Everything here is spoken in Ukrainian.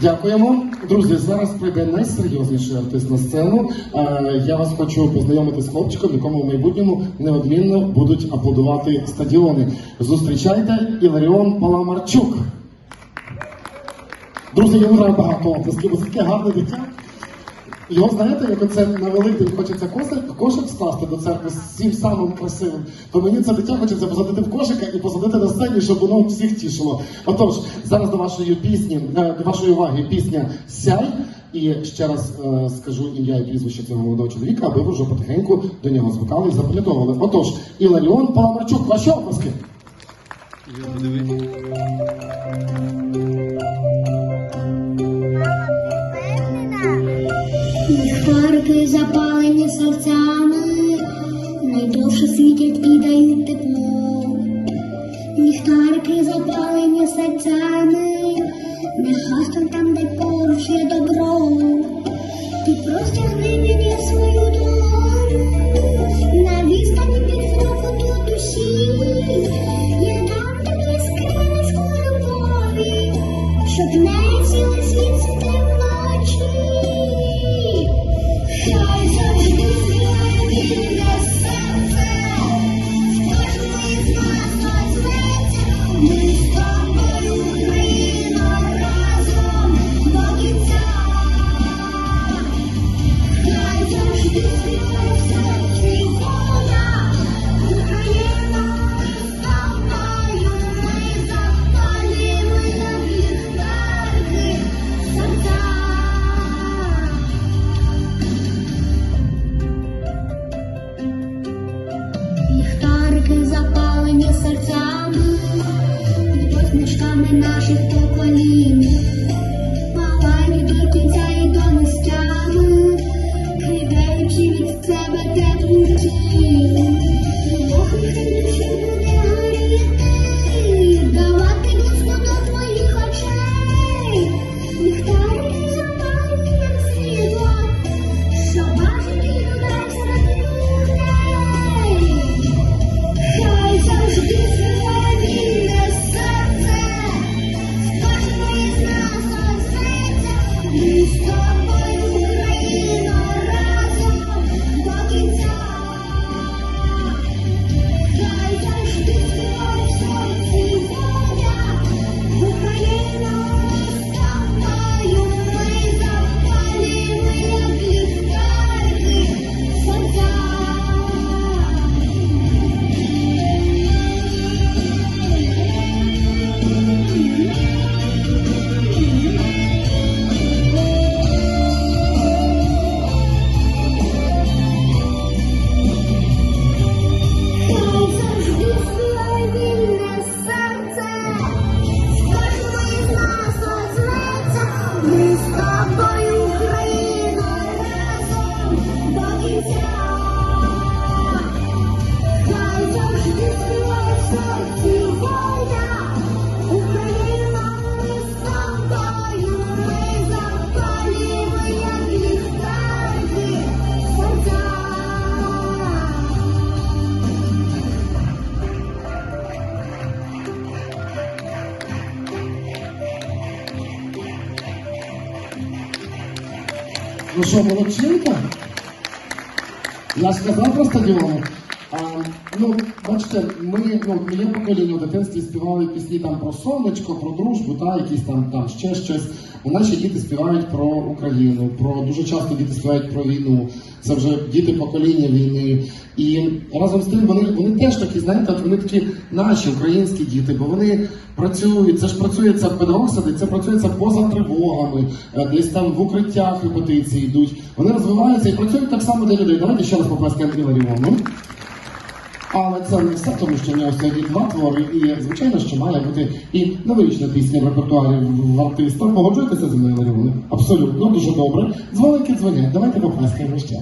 Дякуємо. Друзі, зараз прийде найсерйозніший артист на сцену. Е, Я вас хочу познайомити з хлопчиком, якому в майбутньому неодмінно будуть аплодувати стадіони. Зустрічайте Іларіон Паламарчук. Друзі, я вже багато це таке гарне дитя. Його знаєте, як оце на Великдень хочеться кошик, скласти до церкви з всім самим красивим, то мені це дитя хочеться посадити в кошика і посадити на сцені, щоб воно всіх тішило. Отож, зараз до вашої пісні, е, до вашої уваги пісня Сяй. І ще раз е, скажу ім'я і прізвище цього молодого чоловіка, аби ви вже потихеньку до нього звикали і запам'ятовували. Отож, Іларіон Паламарчук, ваші оплески. Запалені серцями, нехай там де поруч є добро. Серцями, під посмішками наших поколінь. Ну що, молодчинка? Я ж казав про стадіону. А, ну, бачите, ми, ну, моє покоління в дитинстві співали пісні там про сонечко, про дружбу, та, якісь там, там ще щось. А наші діти співають про Україну, про дуже часто діти співають про війну. Це вже діти покоління війни. І разом з тим вони, вони теж такі, знаєте, вони такі наші українські діти, бо вони працюють, це ж працюється педагог сидить, це працюється поза тривогами, е, десь там в укриттях репетиції йдуть. Вони розвиваються і працюють так само для людей. Давайте ще раз поплескаємо Ілла Лімону. Але це не все, тому що в нього сьогодні два твори, і звичайно, що має бути і новорічна пісня в репертуарі в артиста. Погоджуєтеся зі мною Ларіони? Абсолютно, дуже добре. Дзвоники дзвонять, давайте поплескаємо ще.